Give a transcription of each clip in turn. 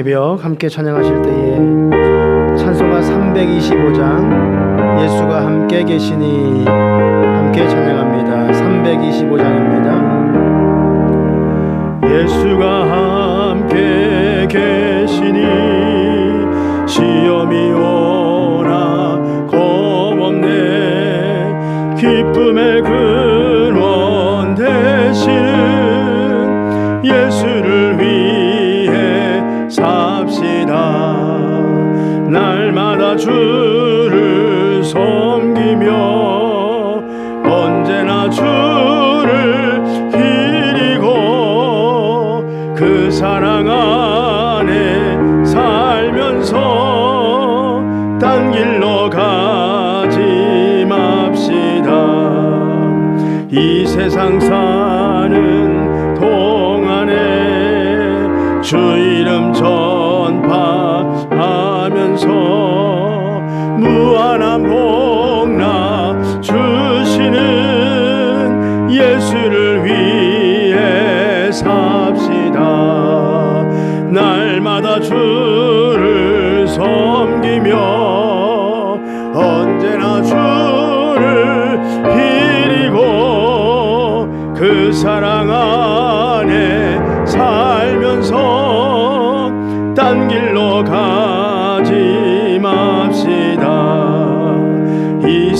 새벽 함께 찬양하실 때에 찬송가 325장 예수가 함께 계시니 함께 찬양합니다. 325장입니다. 예수가 함께 계시니 시험이 오 이 세상 사는 동안에 주이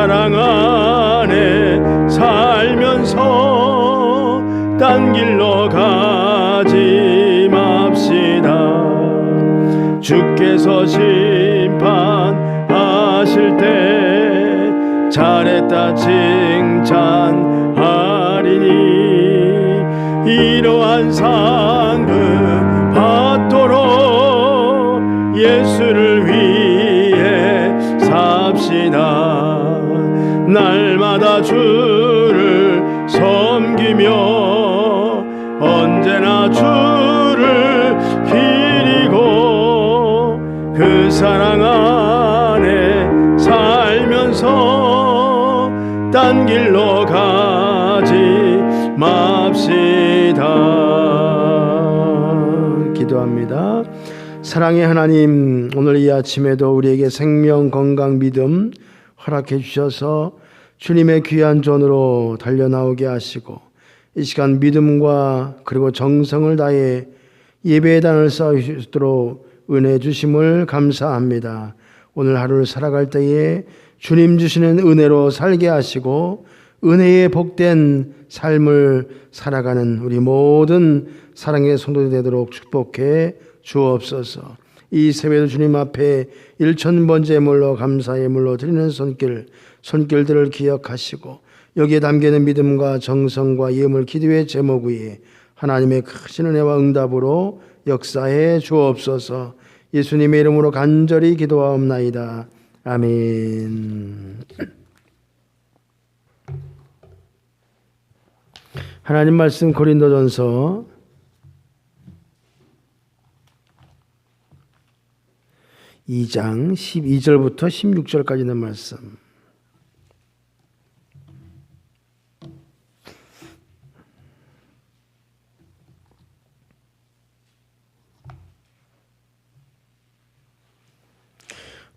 사랑 안에 살면서 딴 길로 가지 맙시다. 주께서 심판하실 때 잘했다 칭찬하리니 이러한 상 맙시다 기도합니다 사랑의 하나님 오늘 이 아침에도 우리에게 생명 건강 믿음 허락해 주셔서 주님의 귀한 존으로 달려나오게 하시고 이 시간 믿음과 그리고 정성을 다해 예배의 단을 쌓으시도록 은혜 주심을 감사합니다. 오늘 하루를 살아갈 때에 주님 주시는 은혜로 살게 하시고 은혜에 복된 삶을 살아가는 우리 모든 사랑의 성도들 되도록 축복해 주옵소서. 이 세배도 주님 앞에 일천 번째 물로 감사의 물로 드리는 손길, 손길들을 기억하시고 여기에 담기는 믿음과 정성과 예물 기도의 제목 위에 하나님의 크신 은혜와 응답으로 역사해 주옵소서. 예수님의 이름으로 간절히 기도하옵나이다. 아멘. 하나님 말씀 고린도전서 2장 12절부터 16절까지 있는 말씀.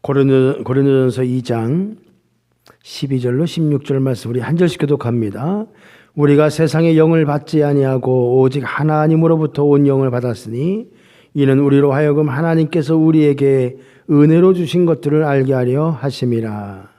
고린도, 고린도전서 2장 12절로 16절 말씀 우리 한 절씩 교독합니다. 우리가 세상의 영을 받지 아니하고 오직 하나님으로부터 온 영을 받았으니 이는 우리로 하여금 하나님께서 우리에게 은혜로 주신 것들을 알게 하려 하심이라.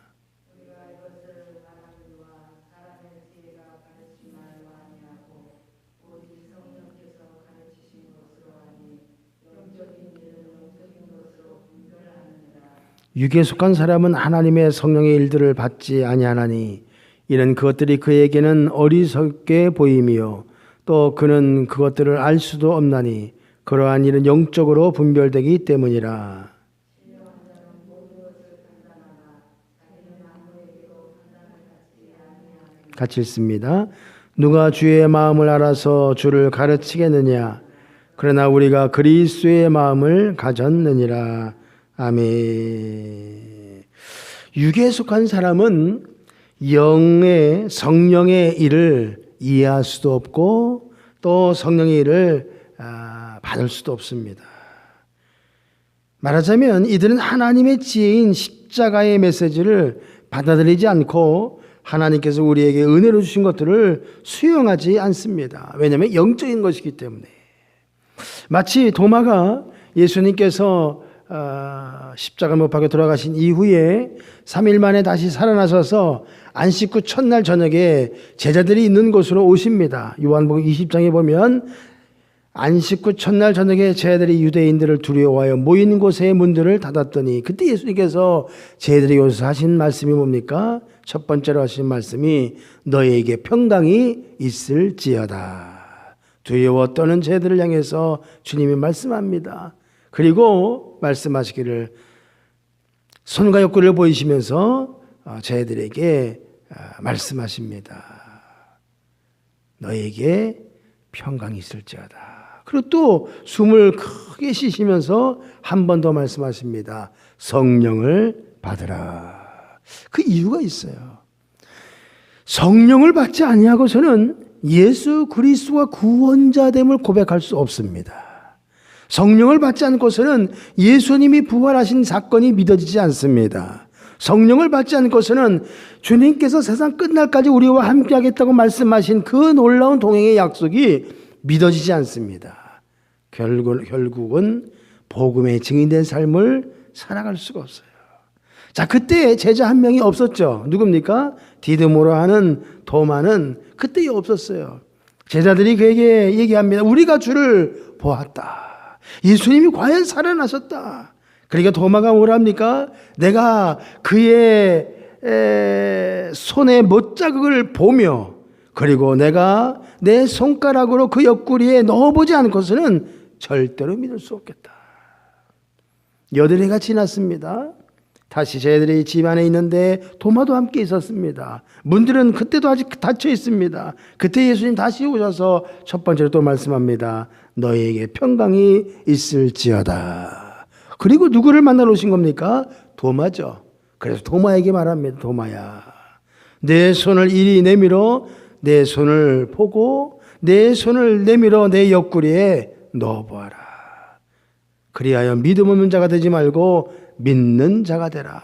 육에 속한 사람은 하나님의 성령의 일들을 받지 아니하나니 이는 그것들이 그에게는 어리석게 보임이요 또 그는 그것들을 알 수도 없나니 그러한 일은 영적으로 분별되기 때문이라. 같이 읽습니다. 누가 주의 마음을 알아서 주를 가르치겠느냐? 그러나 우리가 그리스도의 마음을 가졌느니라. 아멘. 육에 속한 사람은 영의 성령의 일을 이해할 수도 없고 또 성령의 일을 아, 받을 수도 없습니다. 말하자면 이들은 하나님의 지혜인 십자가의 메시지를 받아들이지 않고 하나님께서 우리에게 은혜로 주신 것들을 수용하지 않습니다. 왜냐하면 영적인 것이기 때문에. 마치 도마가 예수님께서 어, 십자가 못 박혀 돌아가신 이후에 3일 만에 다시 살아나셔서 안식 후 첫날 저녁에 제자들이 있는 곳으로 오십니다. 요한복음 20장에 보면 안식 후 첫날 저녁에 제자들이 유대인들을 두려워하여 모인 곳의 문들을 닫았더니 그때 예수님께서 제자들에게 오셔서 하신 말씀이 뭡니까? 첫 번째로 하신 말씀이 너에게 평강이 있을지어다. 두려워 떠는 제자들을 향해서 주님이 말씀합니다. 그리고 말씀하시기를 손과 옆구리를 보이시면서 어, 제자들에게 어, 말씀하십니다. 너에게 평강이 있을지어다. 그리고 또 숨을 크게 쉬시면서 한 번 더 말씀하십니다. 성령을 받으라. 그 이유가 있어요. 성령을 받지 아니하고서는 예수 그리스도가 구원자됨을 고백할 수 없습니다. 성령을 받지 않고서는 예수님이 부활하신 사건이 믿어지지 않습니다. 성령을 받지 않고서는 주님께서 세상 끝날까지 우리와 함께 하겠다고 말씀하신 그 놀라운 동행의 약속이 믿어지지 않습니다. 결국, 결국은 복음의 증인된 삶을 살아갈 수가 없어요. 자, 그때 제자 한 명이 없었죠. 누굽니까? 디드모라 하는 도마는 그때 없었어요. 제자들이 그에게 얘기합니다. 우리가 주를 보았다. 예수님이 과연 살아나셨다. 그러니까 도마가 뭐랍니까? 내가 그의 에, 손의 못자국을 보며 그리고 내가 내 손가락으로 그 옆구리에 넣어보지 않고서는 절대로 믿을 수 없겠다. 여드레가 지났습니다. 다시 저희들이 집 안에 있는데 도마도 함께 있었습니다. 문들은 그때도 아직 닫혀 있습니다. 그때 예수님 다시 오셔서 첫 번째로 또 말씀합니다. 너에게 평강이 있을지어다. 그리고 누구를 만나러 오신 겁니까? 도마죠. 그래서 도마에게 말합니다. 도마야. 내 손을 이리 내밀어 내 손을 보고 내 손을 내밀어 내 옆구리에 넣어보아라. 그리하여 믿음 없는 자가 되지 말고 믿는 자가 되라.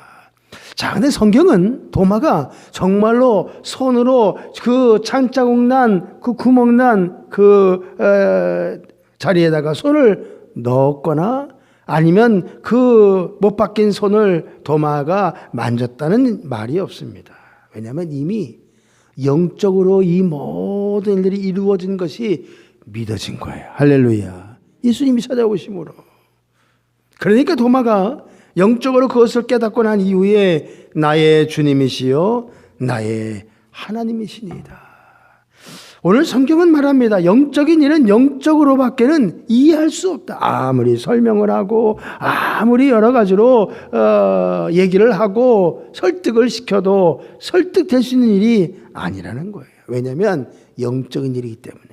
자, 근데 성경은 도마가 정말로 손으로 그 창자국 난, 그 구멍 난그 자리에다가 손을 넣었거나 아니면 그 못 박힌 손을 도마가 만졌다는 말이 없습니다. 왜냐하면 이미 영적으로 이 모든 일들이 이루어진 것이 믿어진 거예요. 할렐루야. 예수님이 찾아오심으로. 그러니까 도마가 영적으로 그것을 깨닫고 난 이후에 나의 주님이시요 나의 하나님이시니이다. 오늘 성경은 말합니다. 영적인 일은 영적으로밖에는 이해할 수 없다. 아무리 설명을 하고 아무리 여러 가지로 어, 얘기를 하고 설득을 시켜도 설득될 수 있는 일이 아니라는 거예요. 왜냐하면 영적인 일이기 때문에.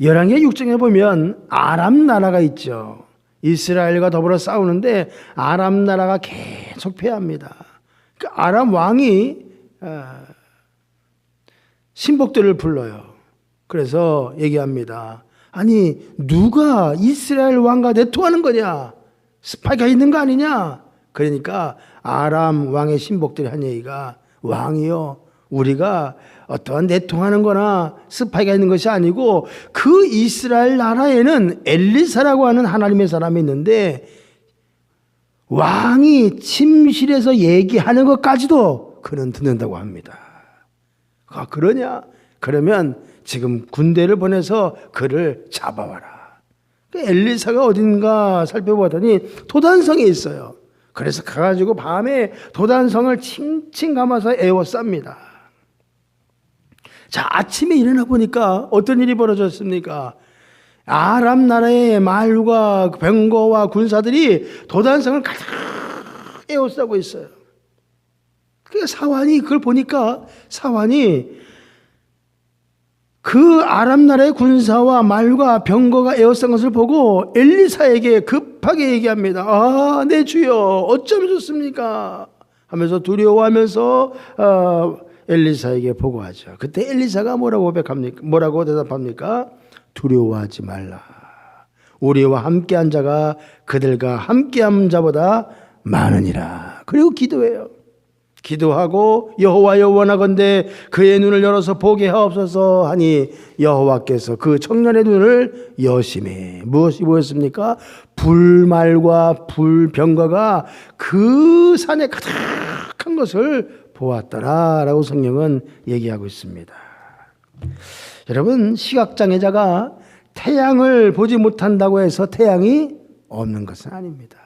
열왕기 6장에 보면 아람 나라가 있죠. 이스라엘과 더불어 싸우는데 아람 나라가 계속 패합니다. 그 아람 왕이 어, 신복들을 불러요. 그래서 얘기합니다. 아니 누가 이스라엘 왕과 내통하는 거냐? 스파이가 있는 거 아니냐? 그러니까 아람 왕의 신복들이 한 얘기가 왕이요. 우리가 어떠한 내통하는 거나 스파이가 있는 것이 아니고 그 이스라엘 나라에는 엘리사라고 하는 하나님의 사람이 있는데 왕이 침실에서 얘기하는 것까지도 그는 듣는다고 합니다. 아, 그러냐? 그러면 지금 군대를 보내서 그를 잡아와라. 그 엘리사가 어딘가 살펴보더니 도단성에 있어요. 그래서 가가지고 밤에 도단성을 칭칭 감아서 에워쌉니다. 자, 아침에 일어나 보니까 어떤 일이 벌어졌습니까? 아람 나라의 말과 병거와 군사들이 도단성을 가득 에워싸고 있어요. 그 사환이 그걸 보니까 사환이 그 아람 나라의 군사와 말과 병거가 에워싼 것을 보고 엘리사에게 급하게 얘기합니다. 아, 내 주여, 어쩌면 좋습니까? 하면서 두려워하면서 어, 엘리사에게 보고하죠. 그때 엘리사가 뭐라고 고백합니까? 뭐라고 대답합니까? 두려워하지 말라. 우리와 함께한 자가 그들과 함께한 자보다 많으니라. 그리고 기도해요. 기도하고 여호와여 원하건대 그의 눈을 열어서 보게 하옵소서 하니 여호와께서 그 청년의 눈을 여심해 무엇이 보였습니까? 불말과 불병거가 그 산에 가득한 것을 보았더라라고 성령은 얘기하고 있습니다. 여러분 시각장애자가 태양을 보지 못한다고 해서 태양이 없는 것은 아닙니다.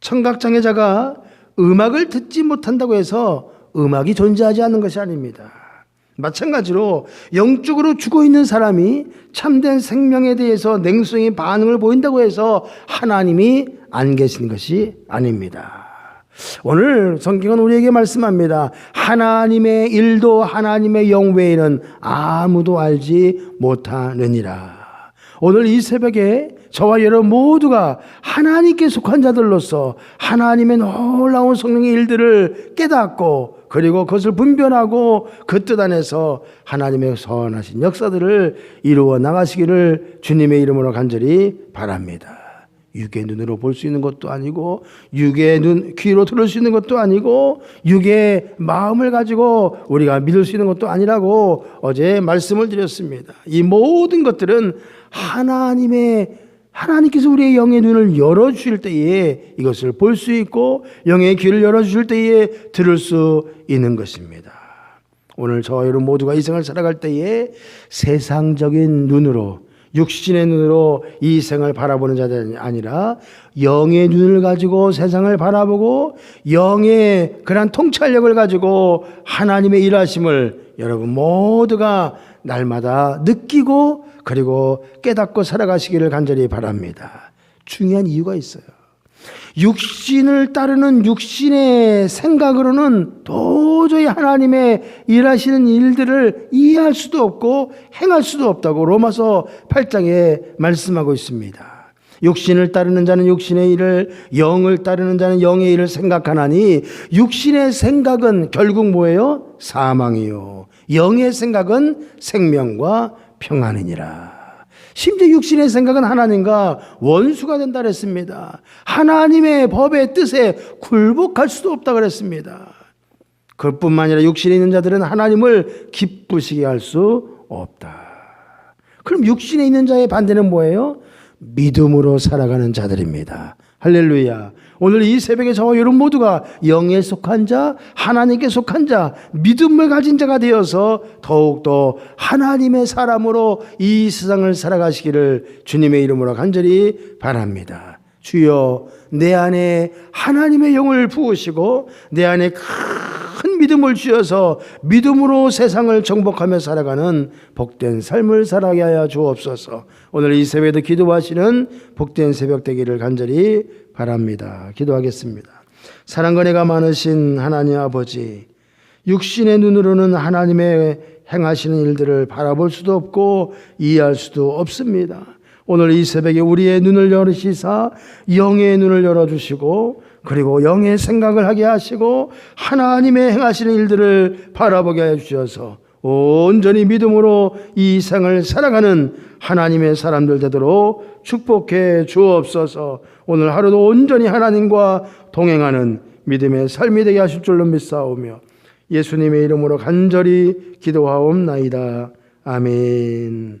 청각장애자가 음악을 듣지 못한다고 해서 음악이 존재하지 않는 것이 아닙니다. 마찬가지로 영적으로 죽어 있는 사람이 참된 생명에 대해서 냉정히 반응을 보인다고 해서 하나님이 안 계신 것이 아닙니다. 오늘 성경은 우리에게 말씀합니다. 하나님의 일도 하나님의 영 외에는 아무도 알지 못하느니라. 오늘 이 새벽에 저와 여러분 모두가 하나님께 속한 자들로서 하나님의 놀라운 성령의 일들을 깨닫고 그리고 그것을 분별하고 그 뜻 안에서 하나님의 선하신 역사들을 이루어 나가시기를 주님의 이름으로 간절히 바랍니다. 육의 눈으로 볼 수 있는 것도 아니고 육의 눈 귀로 들을 수 있는 것도 아니고 육의 마음을 가지고 우리가 믿을 수 있는 것도 아니라고 어제 말씀을 드렸습니다. 이 모든 것들은 하나님의 하나님께서 우리의 영의 눈을 열어 주실 때에 이것을 볼 수 있고 영의 귀를 열어 주실 때에 들을 수 있는 것입니다. 오늘 저와 여러분 모두가 이 생을 살아갈 때에 세상적인 눈으로 육신의 눈으로 이 생을 바라보는 자들이 아니라 영의 눈을 가지고 세상을 바라보고 영의 그러한 통찰력을 가지고 하나님의 일하심을 여러분 모두가 날마다 느끼고 그리고 깨닫고 살아가시기를 간절히 바랍니다. 중요한 이유가 있어요. 육신을 따르는 육신의 생각으로는 도저히 하나님의 일하시는 일들을 이해할 수도 없고 행할 수도 없다고 로마서 8장에 말씀하고 있습니다. 육신을 따르는 자는 육신의 일을 영을 따르는 자는 영의 일을 생각하나니 육신의 생각은 결국 뭐예요? 사망이요. 영의 생각은 생명과 평안이니라. 심지어 육신의 생각은 하나님과 원수가 된다 그랬습니다. 하나님의 법의 뜻에 굴복할 수도 없다 그랬습니다. 그뿐만 아니라 육신에 있는 자들은 하나님을 기쁘시게 할 수 없다. 그럼 육신에 있는 자의 반대는 뭐예요? 믿음으로 살아가는 자들입니다. 할렐루야. 오늘 이 새벽에 저와 여러분 모두가 영에 속한 자, 하나님께 속한 자, 믿음을 가진 자가 되어서 더욱더 하나님의 사람으로 이 세상을 살아가시기를 주님의 이름으로 간절히 바랍니다. 주여, 내 안에 하나님의 영을 부으시고 내 안에 큰 믿음을 주셔서 믿음으로 세상을 정복하며 살아가는 복된 삶을 살아게 하여 주옵소서. 오늘 이 새벽에도 기도하시는 복된 새벽 되기를 간절히 바랍니다. 기도하겠습니다. 사랑과 내가 많으신 하나님 아버지, 육신의 눈으로는 하나님의 행하시는 일들을 바라볼 수도 없고 이해할 수도 없습니다. 오늘 이 새벽에 우리의 눈을 열으시사 영의 눈을 열어주시고 그리고 영의 생각을 하게 하시고 하나님의 행하시는 일들을 바라보게 해 주셔서 온전히 믿음으로 이 생을 살아가는 하나님의 사람들 되도록 축복해 주옵소서 오늘 하루도 온전히 하나님과 동행하는 믿음의 삶이 되게 하실 줄로 믿사오며 예수님의 이름으로 간절히 기도하옵나이다. 아멘.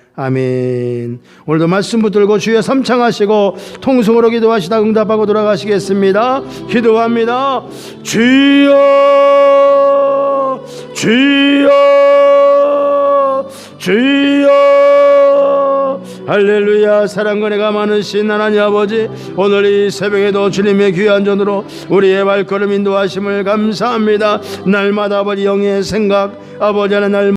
아멘. 오늘도 말씀 붙들고 주여 삼창하시고 통성으로 기도하시다 응답하고 돌아가시겠습니다. 기도합니다. 주여, 주여, 주여. 할렐루야 사랑과 내가 많으신 하나님 아버지 오늘 이 새벽에도 주님의 귀한 전으로 우리의 발걸음 인도하심을 감사합니다 날마다 아버지 영의 생각 아버지 하나 날